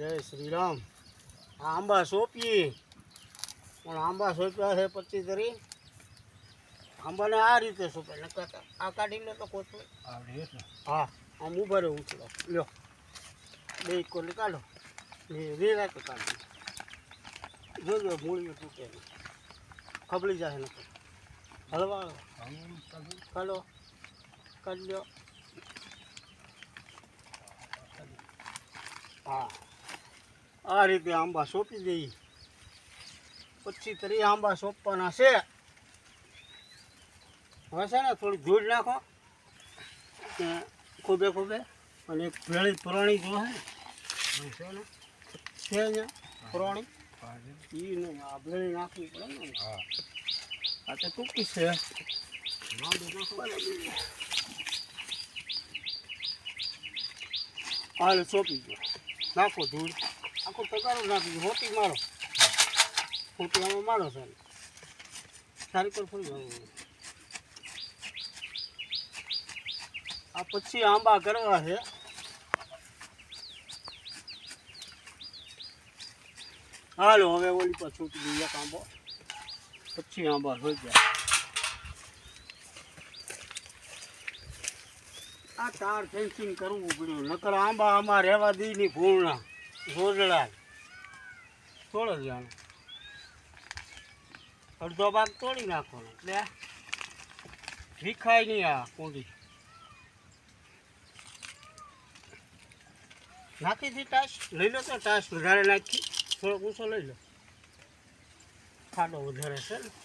જય શ્રી રામ આ આંબા સોંપીએ પણ આંબા સોંપ્યા છે પચીસ તરી આંબાને આ રીતે સોંપે નકર આ કાઢી લે તો કોથળી હા આમ ઊભા રહે ઉછળો લ્યો. બે કોને કાઢો. ને વેરા તો કાઢો. જોજો મૂળીઓ તૂટે ખબળી જાય નકર. હલવાળો કાઢો. કાઢી લ્યો. હા. આ રીતે આંબા સોંપી દઈએ. પછી તરી આંબા સોંપવાના છે. હવે છે ને થોડી ધૂળ નાખો. ખૂબે ખૂબે. અને એક ભેળી પુરાણી જો હે. છે ને છે ને પુરાણી. એ નહીં આ ભેળી નાખવી પડે ને આ તો ટૂંકી છે. હાલ સોંપી ગયો નાખો ધૂળ. આખો તગારો નાખી હોટી મારો. હોતી આમાં મારો સારી સારી પર ફરી આ પછી આંબા કરવા છે. હાલો, હવે ઓલી પર છૂટી દઈએ આંબો. પછી આંબા થઈ ગયા. આ તાર ફેન્સિંગ કરવું પડ્યું. નકર આંબા આમાં રહેવા દઈ ની પૂર્ણા રોજડા થોડો જાણ. અડધો ભાગ તોડી નાખવાનો. એટલે વિખાય નહીં આ કુંડી. નાખી દી ટાસ. લઈ લો તો ટાસ વધારે નાખી. થોડોક ઊંચો લઈ લો. ખાડો વધારે છે ને.